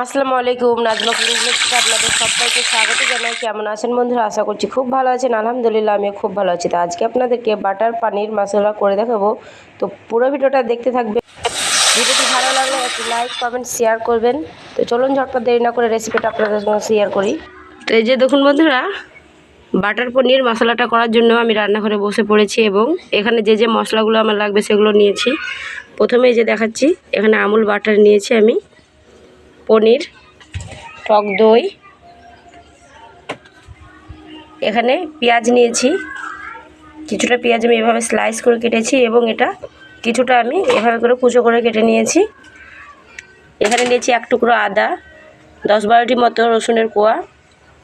আসসালামু আলাইকুম, নাজমা থেকে আপনাদের সবাইকে স্বাগত জানাই। কেমন আছেন বন্ধুরা? আশা করছি খুব ভালো আছেন। আলহামদুলিল্লাহ, আমিও খুব ভালো আছি। তো আজকে আপনাদেরকে বাটার পানির মশলা করে দেখাবো। তো পুরো ভিডিওটা দেখতে থাকবে ভিডিওটি ভালো লাগলে একটু লাইক, কমেন্ট, শেয়ার করবেন। তো চলুন ঝটপট দেরি না করে রেসিপিটা আপনাদের সঙ্গে শেয়ার করি। তো এই যে দেখুন বন্ধুরা, বাটার পনির মশলাটা করার জন্য আমি রান্নাঘরে বসে পড়েছি এবং এখানে যে যে মশলাগুলো আমার লাগবে সেগুলো নিয়েছি। প্রথমে যে দেখাচ্ছি, এখানে আমুল বাটার নিয়েছি আমি। পনির, টক দই। এখানে পেঁয়াজ নিয়েছি। কিছুটা পেঁয়াজ আমি এভাবে স্লাইস করে কেটেছি এবং এটা কিছুটা আমি এভাবে করে কুচো করে কেটে নিয়েছি। এখানে নিয়েছি এক টুকরো আদা, দশ বারোটি মতো রসুনের কোয়া,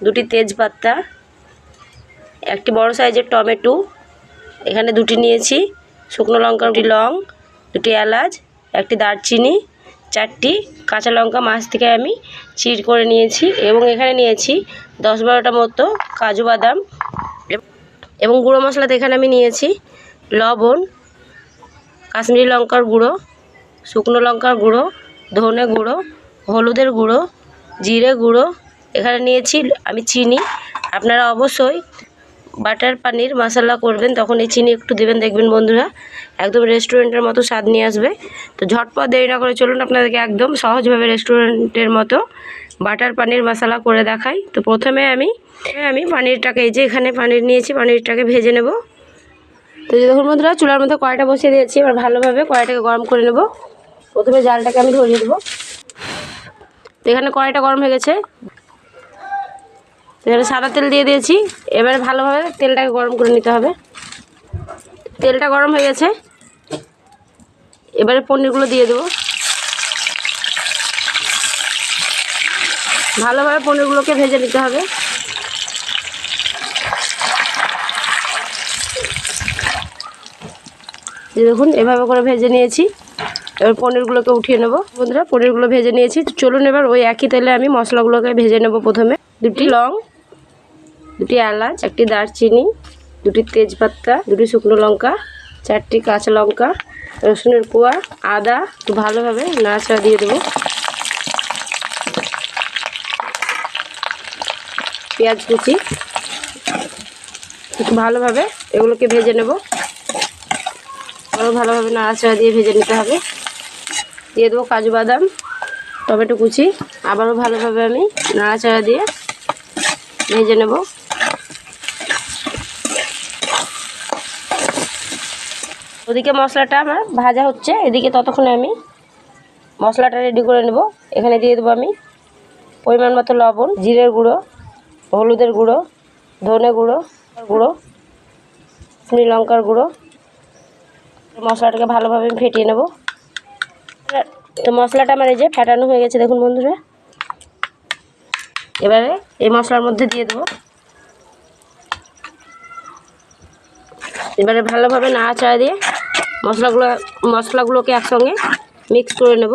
দুটি তেজপাতা, একটি বড় সাইজের টমেটো। এখানে দুটি নিয়েছি, শুকনো লঙ্কা দুটি লং, দুটি এলাচ, একটি দারচিনি। চারটি কাঁচা লঙ্কা মাছ থেকে আমি চির করে নিয়েছি এবং এখানে নিয়েছি দশ বারোটা মতো কাজু বাদাম এবং গুঁড়ো মশলাতে এখানে আমি নিয়েছি লবণ, কাশ্মীরি লঙ্কার গুঁড়ো, শুকনো লঙ্কার গুঁড়ো, ধনে গুঁড়ো, হলুদের গুঁড়ো, জিরে গুঁড়ো। এখানে নিয়েছি আমি চিনি। আপনারা অবশ্যই বাটার পানির মশলা করবেন, তখন এই চিনি একটু দেবেন, দেখবেন বন্ধুরা একদম রেস্টুরেন্টের মতো স্বাদ নিয়ে আসবে। তো ঝটপট দেরি না করে চলুন আপনাদেরকে একদম সহজভাবে রেস্টুরেন্টের মতো বাটার পানির মশলা করে দেখাই। তো প্রথমে আমি আমি পানিরটাকে, এই যে এখানে পানির নিয়েছি, পানিরটাকে ভেজে নেব। তো দেখুন বন্ধুরা, চুলার মধ্যে কড়াইটা বসিয়ে দিয়েছি, এবার ভালোভাবে কড়াইটাকে গরম করে নেব। প্রথমে জালটাকে আমি ধরিয়ে দেবো। এখানে কড়াইটা গরম হয়ে গেছে। এবারে সাদা তেল দিয়ে দিয়েছি। এবারে ভালোভাবে তেলটাকে গরম করে নিতে হবে। তেলটা গরম হয়ে গেছে। এবারে পনিরগুলো দিয়ে দেবো। ভালোভাবে পনিরগুলোকে ভেজে নিতে হবে। দেখুন, এভাবে করে ভেজে নিয়েছি। এবার পনিরগুলোকে উঠিয়ে নেব। বন্ধুরা, পনিরগুলো ভেজে নিয়েছি। চলুন এবার ওই একই তেলে আমি মশলাগুলোকে ভেজে নেব প্রথমে। দুটি লং। দুটি এলাচ, একটি দারচিনি, দুটি তেজপাতা, দুটি শুকনো লঙ্কা, চারটি কাঁচা লঙ্কা, রসুনের কোয়া, আদা। একটু ভালোভাবে নাড়াচাড়া দিয়ে দেবো। পেঁয়াজ কুচি। একটু ভালোভাবে এগুলোকে ভেজে নেব। আরও ভালোভাবে নাড়াচাড়া দিয়ে ভেজে নিতে হবে। দিয়ে দেবো কাজু বাদাম, টমেটো কুচি। আবারও ভালোভাবে আমি নাড়াচাড়া দিয়ে ভেজে নেব। ওদিকে মশলাটা আমার ভাজা হচ্ছে, এদিকে ততক্ষণে আমি মশলাটা রেডি করে নেব। এখানে দিয়ে দেবো আমি পরিমাণ মতো লবণ, জিরের গুঁড়ো, হলুদের গুঁড়ো, ধনে গুঁড়ো গুঁড়ো চিনি লঙ্কার গুঁড়ো। মশলাটাকে ভালোভাবে আমি ফেটিয়ে নেব। তো মশলাটা আমার এই যে ফেটানো হয়ে গেছে, দেখুন বন্ধুরা। এবারে এই মশলার মধ্যে দিয়ে দেবো। এবারে ভালোভাবে নাড়াচাড়া দিয়ে মশলাগুলো, মশলাগুলোকে একসঙ্গে মিক্স করে নেব।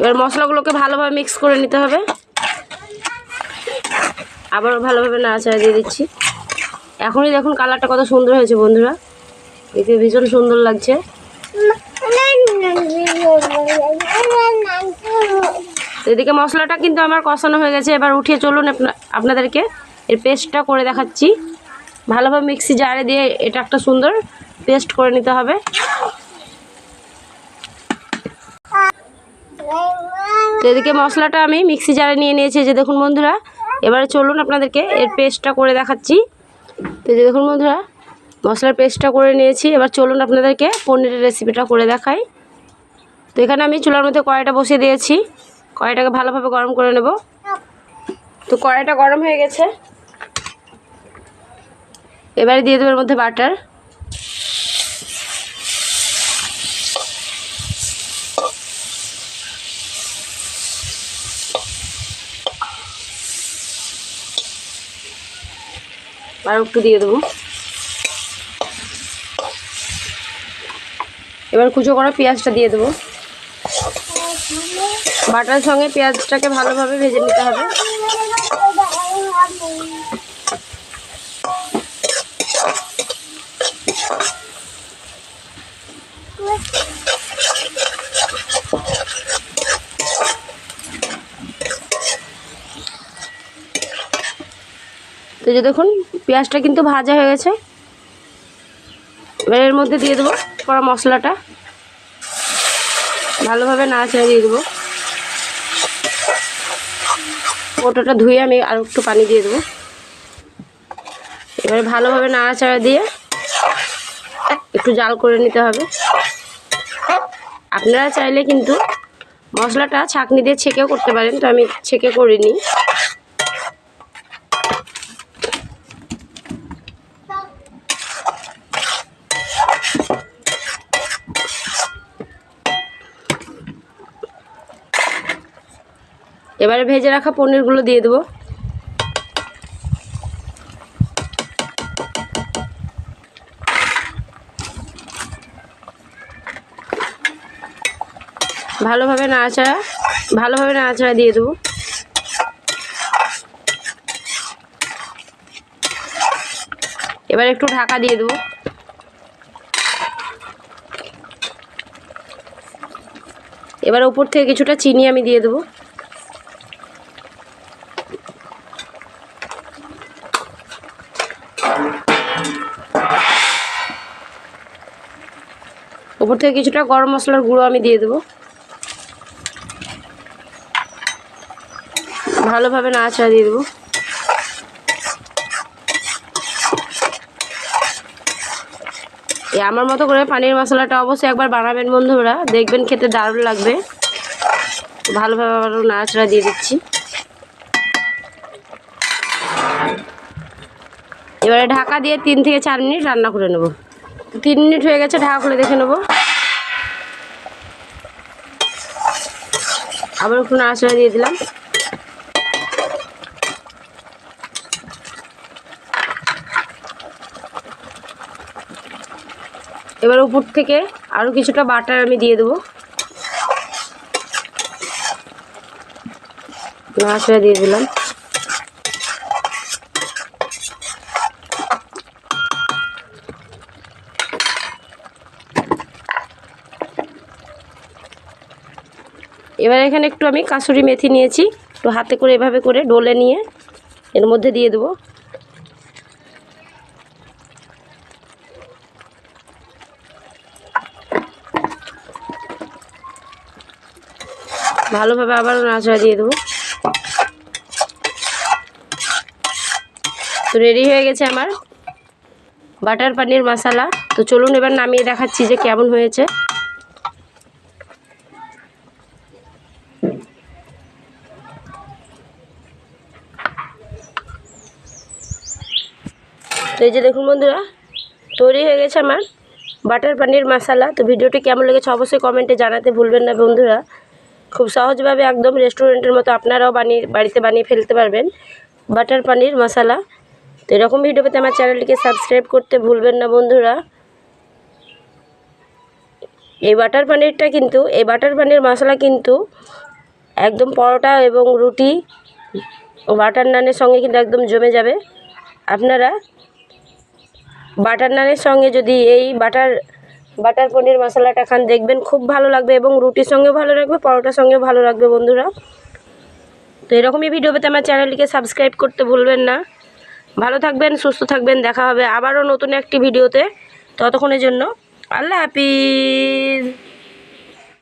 এবার মশলাগুলোকে ভালোভাবে মিক্স করে নিতে হবে। আবারও ভালোভাবে নাড়াচাড়া দিয়ে দিচ্ছি। এখনই দেখুন কালারটা কত সুন্দর হয়েছে বন্ধুরা। দেখতে ভীষণ সুন্দর লাগছে। এদিকে মশলাটা কিন্তু আমার কষানো হয়ে গেছে। এবার উঠিয়ে চলুন আপনাদেরকে এর পেস্টটা করে দেখাচ্ছি। ভালোভাবে মিক্সি জারে দিয়ে এটা একটা সুন্দর পেস্ট করে নিতে হবে। তো এদিকে মশলাটা আমি মিক্সি জারে নিয়ে নিয়েছি। যে দেখুন বন্ধুরা, এবারে চলুন আপনাদেরকে এর পেস্টটা করে দেখাচ্ছি। তো যে দেখুন বন্ধুরা, মশলার পেস্টটা করে নিয়েছি। এবার চলুন আপনাদেরকে পনিরের রেসিপিটা করে দেখাই। তো এখানে আমি চুলার মধ্যে কড়াইটা বসিয়ে দিয়েছি। কড়াইটাকে ভালোভাবে গরম করে নেব। তো কড়াইটা গরম হয়ে গেছে। এবারে দিয়ে দেবো এর মধ্যে বাটার। আর একটু দিয়ে দেবো। এবার কুচো করা পেঁয়াজটা দিয়ে দেবো। বাটার সঙ্গে পেঁয়াজটাকে ভালোভাবে ভেজে নিতে হবে। তো যে দেখুন, পেঁয়াজটা কিন্তু ভাজা হয়ে গেছে। এবার এর মধ্যে দিয়ে দেবো কড়া মশলাটা। ভালোভাবে নাড়াচাড়া দিয়ে দেবো। ওটাটা ধুয়ে আমি আর একটু পানি দিয়ে দেবো। এবারে ভালোভাবে নাড়াচাড়া দিয়ে একটু জাল করে নিতে হবে। আপনারা চাইলে কিন্তু মশলাটা ছাঁকনি দিয়ে ছেঁকেও করতে পারেন, তো আমি ছেঁকে করিনি। এবারে ভেজে রাখা পনিরগুলো দিয়ে দেবো। ভালোভাবে নাড়াচাড়া ভালোভাবে নাড়াচাড়া দিয়ে দেবো। এবার একটু ঢাকা দিয়ে দেবো। এবার উপর থেকে কিছুটা চিনি আমি দিয়ে দেবো। উপর থেকে কিছুটা গরম মশলার গুঁড়ো আমি দিয়ে দেবো। ভালোভাবে নাড়াচাড়া দিয়ে দেবো। আমার মতো করে পানির মশলাটা অবশ্যই একবার বানাবেন বন্ধুরা। দেখবেন খেতে দারুণ লাগবে। ভালোভাবে আবারও নাড়াচাড়া দিয়ে দিচ্ছি। এবারে ঢাকা দিয়ে তিন থেকে চার মিনিট রান্না করে নেব। তিন মিনিট হয়ে গেছে, ঢাকা খুলে দেখে নেব। আবার একটু নাড়াচাড়া দিয়ে দিলাম। এবার উপর থেকে আরও কিছুটা বাটার আমি দিয়ে দেবো। নাড়াচাড়া দিয়ে দিলাম। এবার এখানে একটু আমি কাসুরি মেথি নিয়েছি। একটু হাতে করে এভাবে করে ডলে নিয়ে এর মধ্যে দিয়ে দেবো। ভালোভাবে আবার নাচড়া দিয়ে দেবো। তো রেডি হয়ে গেছে আমার বাটার পানির মশালা। তো চলুন এবার নামিয়ে দেখাচ্ছি যে কেমন হয়েছে। তো এই যে দেখুন বন্ধুরা, তৈরি হয়ে গেছে আমার বাটার পানির মশালা। তো ভিডিওটি কেমন লেগেছে অবশ্যই কমেন্টে জানাতে ভুলবেন না বন্ধুরা। খুব সহজভাবে একদম রেস্টুরেন্টের মতো আপনারাও বানিয়ে, বাড়িতে বানিয়ে ফেলতে পারবেন বাটার পানির মশালা। তো এরকম ভিডিও পেতে আমার চ্যানেলটিকে সাবস্ক্রাইব করতে ভুলবেন না বন্ধুরা। এই বাটার পানিরটা কিন্তু, এই বাটার পানির মশলা কিন্তু একদম পরোটা এবং রুটি ও বাটার নানের সঙ্গে কিন্তু একদম জমে যাবে। আপনারা বাটার নানের সঙ্গে যদি এই বাটার বাটার পনির মশলাটা খান, দেখবেন খুব ভালো লাগবে এবং রুটির সঙ্গেও ভালো লাগবে, পরোটার সঙ্গেও ভালো লাগবে বন্ধুরা। তো এরকমই ভিডিও পেতে আমার চ্যানেলটিকে সাবস্ক্রাইব করতে ভুলবেন না। ভালো থাকবেন, সুস্থ থাকবেন, দেখা হবে আবারও নতুন একটি ভিডিওতে ততক্ষণের জন্য আল্লাহ হাফিজ।